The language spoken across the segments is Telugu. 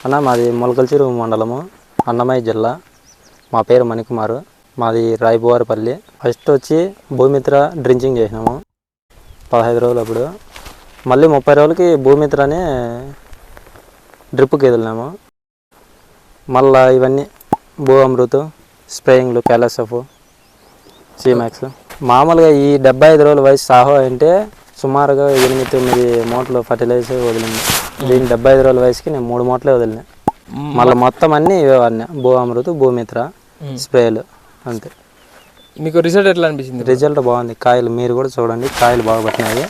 అన్న మాది మొలకల్చూరు మండలము అన్నమయ్య జిల్లా. మా పేరు మణికుమారు. మాది రాయబువారిపల్లి. ఫస్ట్ వచ్చి భూమిత్ర డ్రించింగ్ చేసినాము పదహైదు రోజులు అప్పుడు మళ్ళీ ముప్పై రోజులకి భూమిత్ర అనే డ్రిప్కి వదిలినాము. మళ్ళా ఇవన్నీ భూ అమృతం స్ప్రేయింగ్లు క్యాలసఫ్ సీమాక్స్ మామూలుగా ఈ డెబ్బై ఐదు రోజుల వయసు సాహో అంటే సుమారుగా ఎనిమిది తొమ్మిది మూటలు ఫర్టిలైజర్ వదిలింది. దీని డెబ్బై ఐదు రోజుల వయసుకి నేను మూడు మూటలే వదిలినా. మళ్ళీ మొత్తం అన్నీ ఇవే వాడినా. భూ అమృత్ భూమిత్ర స్ప్రేలు అంతే. మీకు రిజల్ట్ ఎట్లా అనిపించింది? రిజల్ట్ బాగుంది. కాయలు మీరు కూడా చూడండి. కాయలు బాగా పట్టినాయి.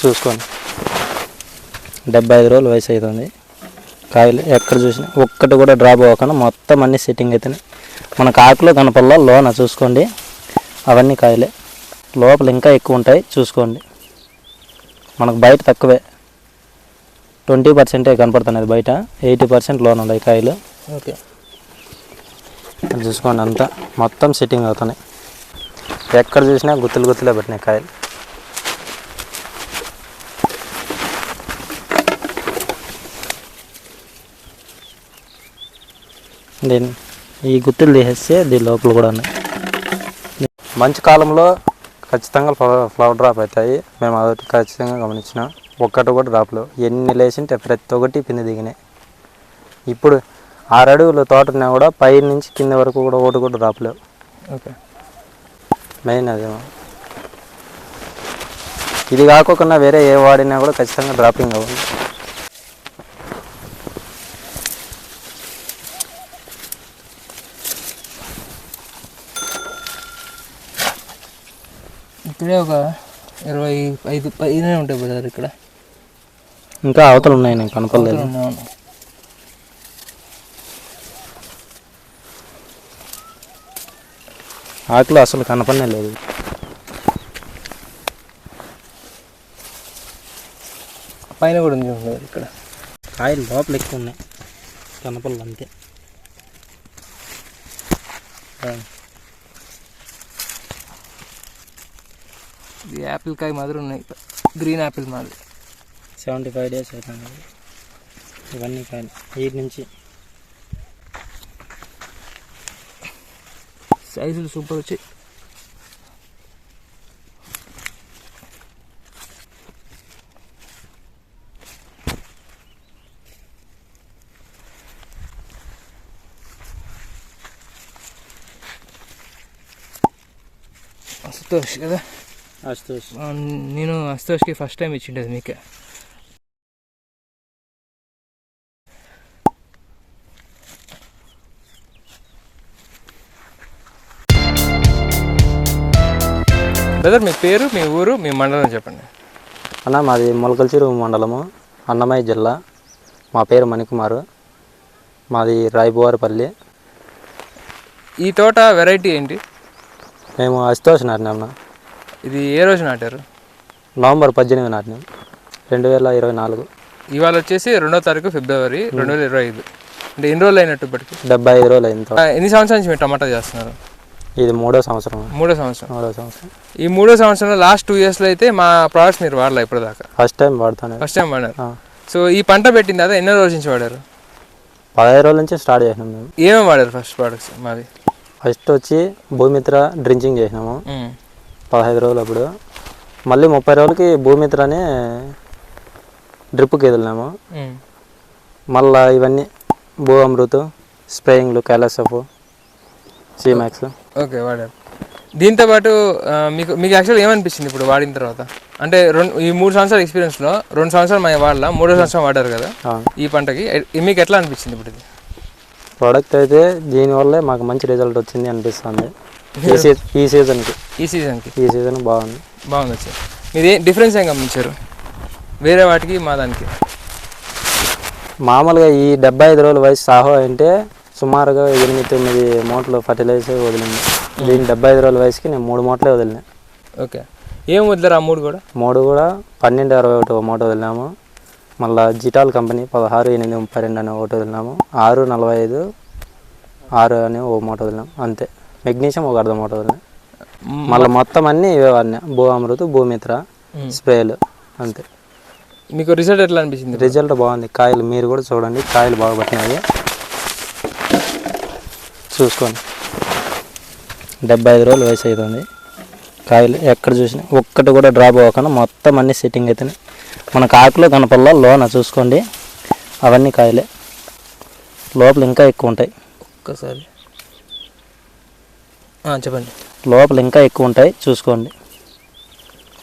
చూసుకోండి. డెబ్బై ఐదు రోజులు వయసు అవుతుంది కాయలు ఎక్కడ చూసినా ఒక్కటి కూడా డ్రాప్ అవ్వకుండా మొత్తం అన్ని సెట్టింగ్ అవుతున్నాయి మనకు ఆకులో కనపల్లా లోన చూసుకోండి. అవన్నీ కాయలే. లోపల ఇంకా ఎక్కువ ఉంటాయి. చూసుకోండి. మనకు బయట తక్కువే. ట్వంటీ పర్సెంటే కనపడుతున్నది బయట. ఎయిటీ పర్సెంట్ లోన్ ఉన్నాయి కాయలు. ఓకే. చూసుకోండి అంతా. మొత్తం సెట్టింగ్ అవుతున్నాయి. ఎక్కడ చూసినా గుత్తులు గుత్తులే పెట్టినాయి కాయలు. దీన్ని ఈ గుత్తులు తీసేస్తే దీని లోపల కూడా ఉన్నాయి. మంచి కాలంలో ఖచ్చితంగా ఫ్లవర్ ఫ్లవర్ డ్రాప్ అవుతాయి. మేము అదొకటి ఖచ్చితంగా గమనించినాం. ఒక్కటి కూడా డ్రాప్లు ఎన్ని లేచింటే ప్రతి ఒక్కటి పిండి దిగినాయి. ఇప్పుడు ఆరు అడుగుల తోట ఉన్నా కూడా పై నుంచి కింద వరకు కూడా ఒకటి కూడా డ్రాప్లేవు ఓకే. మెయిన్ అదేమో ఇది కాకుండా వేరే ఏ వాడినా కూడా ఖచ్చితంగా డ్రాపింగ్ అవ్వాలి ఇక్కడే ఒక ఇరవై ఐదు పైనే ఉంటాయి బ్రదర్ ఇక్కడ. ఇంకా అవతలు ఉన్నాయి నేను కనపడలేదు. ఆకులు అసలు కనపడనే లేదు. పైన కూడా ఉంది ఇక్కడ. కాయలు లోపల ఎక్కువ ఉన్నాయి. కనపడలేదు అంతే. ఇది యాపిల్ కాయ మాదిరి ఉన్నాయి. గ్రీన్ యాపిల్ మాదిరి. సెవెంటీ ఫైవ్ డేస్ అవుతుంది. ఇవన్నీ కాయలు ఎయిట్ నుంచి. సైజులు సూపర్ వచ్చాయి అస్తోష్ కదా? అస్తోష్ నేను అస్తోష్కి ఫస్ట్ టైం ఇచ్చిండేది మీకే. బ్రదర్ మీ పేరు మీ ఊరు మీ మండలం చెప్పండి. అన్న మాది మొలకల్చిరు మండలము అన్నమయ్య జిల్లా. మా పేరు మణికుమారు. మాది రాయబువారిపల్లి. ఈ తోట వెరైటీ ఏంటి? మేము అస్తోష్ నాటినాం ఇది ఏ రోజు నాటారు? నవంబర్ పద్దెనిమిది నాటినాం. రెండు వేల ఇరవై నాలుగు. ఇవాళ వచ్చేసి రెండో తారీఖు ఫిబ్రవరి రెండు వేల ఇరవై ఐదు. అంటే ఎన్ని రోజులు అయినట్టు ఇప్పటికి? డెబ్బై ఐదు రోజులు అయింది ఆ, ఎన్ని సంవత్సరాల నుంచి మీరు టమాటా చేస్తున్నారు? ఇది మూడో సంవత్సరం. మూడో సంవత్సరం. మూడో సంవత్సరం. ఈ మూడో సంవత్సరంలో లాస్ట్ టూ ఇయర్స్లో అయితే మా ప్రోడక్ట్స్ మీరు వాడలే ఇప్పటిదాకా? ఫస్ట్ టైం వాడుతాను. ఫస్ట్ టైం వాడారు. సో ఈ పంట పెట్టిన తర్వాత ఎన్నో రోజుల నుంచి వాడారు? పదహైదు రోజుల నుంచి స్టార్ట్ చేసినాం మేము. ఏమేమి వాడారు ఫస్ట్ ప్రోడక్ట్స్ మాది ఫస్ట్ వచ్చి భూమిత్ర డ్రించింగ్ చేసినాము. పదహైదు రోజులు అప్పుడు. మళ్ళీ ముప్పై రోజులకి భూమిత్ర అని డ్రిప్కి వదిలినాము. మళ్ళా ఇవన్నీ భూ అమృత్ స్ప్రేయింగ్లు క్యాలసఫ్ సీమాక్స్ ఓకే వాడారు దీంతో పాటు మీకు మీకు యాక్చువల్ ఏమనిపించింది ఇప్పుడు వాడిన తర్వాత? అంటే రెండు ఈ మూడు సంవత్సరాల ఎక్స్పీరియన్స్లో రెండు సంవత్సరాలు మేము వాడలా మూడో సంవత్సరం వాడారు కదా? ఈ పంటకి మీకు ఎట్లా అనిపించింది ఇప్పుడు ఇది? ప్రోడక్ట్ అయితే దీనివల్లే మాకు మంచి రిజల్ట్ వచ్చింది అనిపిస్తుంది. ఈ సీజన్కి ఈ సీజన్కి ఈ సీజన్ బాగుంది. బాగుంది వచ్చి. మీరు ఏ డిఫరెన్స్ ఏం గమనించారు? వేరే వాటికి మా దానికి. మామూలుగా ఈ డెబ్బై ఐదు రోజుల వయసు సాహో అంటే సుమారుగా ఎనిమిది తొమ్మిది మూటలు ఫర్టిలైజర్ వదిలింది. దీని డెబ్బై ఐదు రోజుల వయసుకి నేను మూడు మూటలే వదిలినా. ఓకే. ఏం వదిలేరు ఆ మూడు కూడా? మూడు కూడా పన్నెండు అరవై ఒకటి ఒక మూట వదిలినాము. మళ్ళా జిటాల్ కంపెనీ పదహారు ఎనిమిది ముప్పై రెండు అనే ఒకటి వదిలినాము. ఆరు నలభై ఐదు ఆరు అని ఒక మూట వదిలినాం. అంతే. మెగ్నీషియం ఒక అర్ధ మూట వదిలినాం. మళ్ళీ మొత్తం అన్నీ ఇవే వాడినా. భూ అమృత్ భూమిత్ర. స్ప్రేలు అంతే. మీకు రిజల్ట్ ఎట్లా అనిపించింది? రిజల్ట్ బాగుంది. కాయలు మీరు కూడా చూడండి. కాయలు బాగా పట్టినాయి. చూసుకోండి. డెబ్బై ఐదు రోజులు వయసు అవుతుంది కాయలు ఎక్కడ చూసినా ఒక్కటి కూడా డ్రాప్ అవ్వకుండా మొత్తం అన్ని సెట్టింగ్ అవుతున్నాయి మనకు ఆకులో కనపల్లా లోన చూసుకోండి. అవన్నీ కాయలే. లోపల ఇంకా ఎక్కువ ఉంటాయి. ఒక్కసారి. చెప్పండి. లోపల ఇంకా ఎక్కువ ఉంటాయి. చూసుకోండి.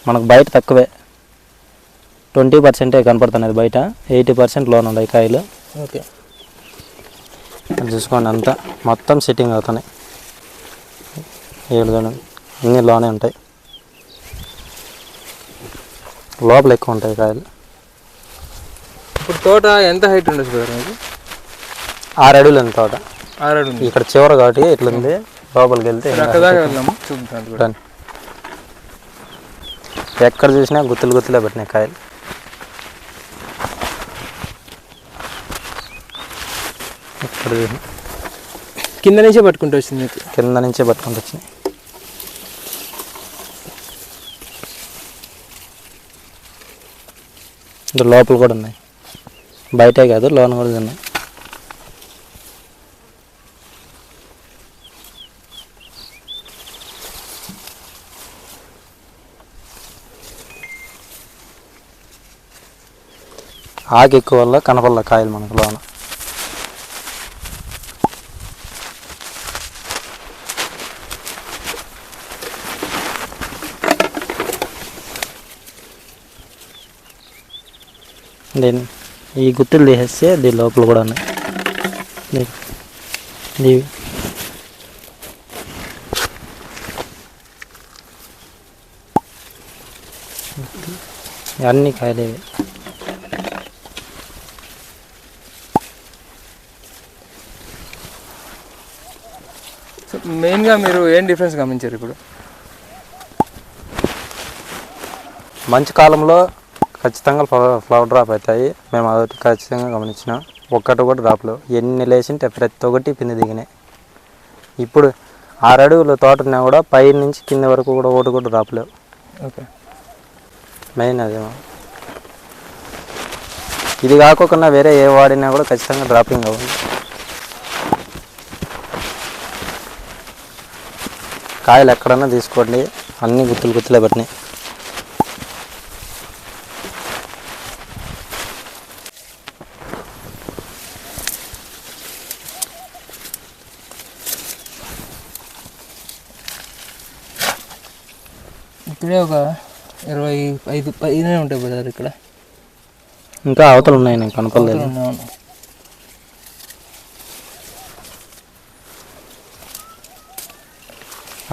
మనకు బయట తక్కువే. ట్వంటీ పర్సెంటే కనపడుతున్నది బయట. ఎయిటీ పర్సెంట్ లోన్ ఉన్నాయి కాయలు. ఓకే. చూసుకోండి అంతా మొత్తం సిట్టింగ్ అవుతున్నాయి. ఏడు చూడండి అన్నీ లోనే ఉంటాయి. లోపల ఎక్కువ ఉంటాయి కాయలు. ఇప్పుడు తోట ఎంత హైట్ ఉండొచ్చు మీకు ఆరు అడుగులు ఉంది తోట. ఆరాడు ఉంది. ఇక్కడ చివర కాబట్టి ఇట్లుంది. లోపలికి వెళ్తే ఎక్కడ చూసినా గుత్తులు గుత్తులే పెట్టినాయి కాయలు ఎక్కడ చూసినా కింద నుంచే పట్టుకుంటూ వచ్చింది మీకు కింద నుంచే పట్టుకుంటూ వచ్చినాయి ఇంకా లోపల కూడా ఉన్నాయి. బయటే కాదు లోన కూడా ఉన్నాయి. ఆకు ఎక్కువ వల్ల కనపల్ల కాయలు మనకు లోన. దీన్ని ఈ గుత్తులు తీసేస్తే దీని లోపల కూడా ఉన్నాయి. దీవి అన్ని కాయలేవి సో మెయిన్గా మీరు ఏం డిఫరెన్స్ గమనించారు ఇప్పుడు? మంచి కాలంలో ఖచ్చితంగా ఫ్లవర్ ఫ్లవర్ డ్రాప్ అవుతాయి. మేము అదొకటి ఖచ్చితంగా గమనించినాం. ఒక్కటి కూడా డ్రాప్లు ఎన్ని లేచింటే ప్రతి ఒక్కటి పిండి దిగినాయి. ఇప్పుడు ఆరు అడుగుల తోట ఉన్నా కూడా పై నుంచి కింద వరకు కూడా ఒకటి కూడా డ్రాప్లేవు ఓకే. మెయిన్ అదేమో ఇది కాకుండా వేరే ఏ వాడినా కూడా ఖచ్చితంగా డ్రాపింగ్ అవ్వాలి కాయలు ఎక్కడన్నా తీసుకోండి. అన్ని గుత్తులు గుత్తులే పట్టినాయి. ఇక్కడే ఒక ఇరవై ఐదు పైనే ఉంటాయి బ్రదర్ ఇక్కడ. ఇంకా అవతలు ఉన్నాయి నేను కనపడలేదు.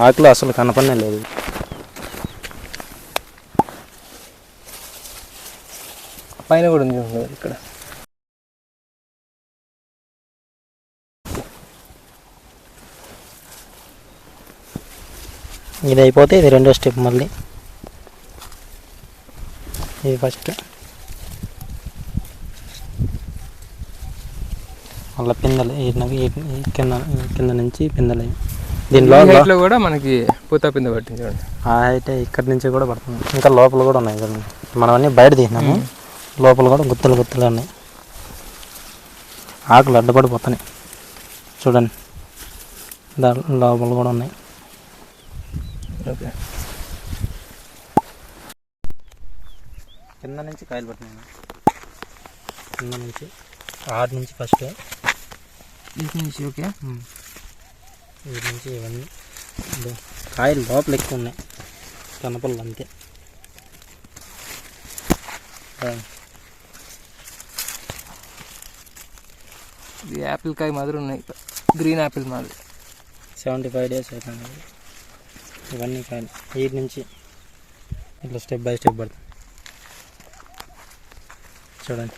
ఆకులు అసలు కనపడనే లేదు. పైన కూడా ఉంది ఇక్కడ. ఇది అయిపోతే ఇది రెండో స్టెప్ మళ్ళీ. ఇది ఫస్ట్ మళ్ళీ పిందెలు కింద కింద నుంచి పిందెలు దీనిలో కూడా మనకి పూత పింద పట్టింది చూడండి. ఆ అయితే ఇక్కడి నుంచి కూడా పడుతుంది. ఇంకా లోపల కూడా ఉన్నాయి చూడండి. మనం అన్నీ బయట తీసినాము. లోపల కూడా గుత్తులు గుత్తులు ఉన్నాయి ఆకులు అడ్డుపడిపోతున్నాయి. చూడండి. దాని లోపల కూడా ఉన్నాయి. ఓకే. కింద నుంచి కాయలు పట్టినాయి? కింద నుంచి. ఆరు నుంచి ఫస్ట్. ఇటు నుంచి ఓకే. వీటి నుంచి ఇవన్నీ. కాయలు లోపల ఎక్కువ ఉన్నాయి. కనపళ్ళు అంతే. ఇది యాపిల్ కాయ మాదిరి ఉన్నాయి. గ్రీన్ యాపిల్ మాదిరి సెవెంటీ ఫైవ్ డేస్ అవుతుంది ఇవన్నీ కాయలు వీటి నుంచి ఇట్లా స్టెప్ బై స్టెప్ పడుతుంది చూడండి.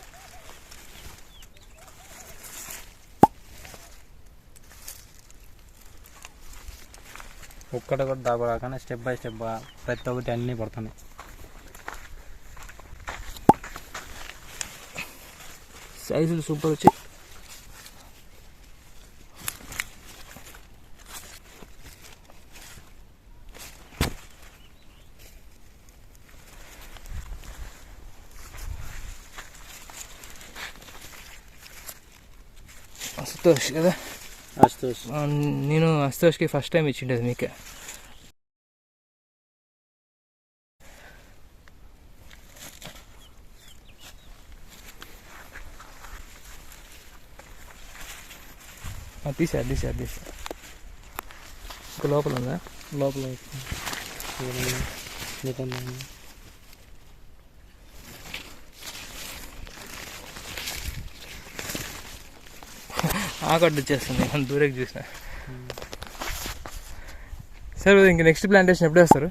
ఒక్కటి కూడా దాబా కాకుండా స్టెప్ బై స్టెప్ ప్రతి ఒక్కటి అన్నీ పడుతున్నాయి. సైజులు సూపర్ వచ్చి అస్తోష్ కదా? అస్తోష్ ఆ, నేను అస్తోష్కి ఫస్ట్ టైం ఇచ్చిండేది మీకే. తీసే తీసే తీసే ఇంకా లోపల ఉందా? లోపల ఆకడ్డు వచ్చేస్తుంది. మనం దూరకు చూసిన. సరే ఇంక నెక్స్ట్ ప్లాంటేషన్ ఎప్పుడు వేస్తారు?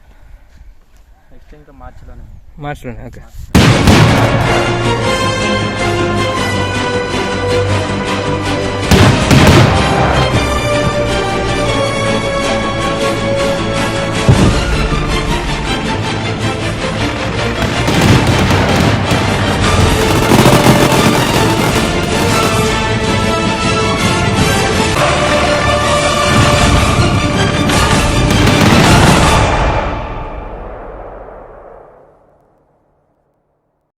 నెక్స్ట్ ఇంకా మార్చిలోనే. మార్చిలోనే ఓకే.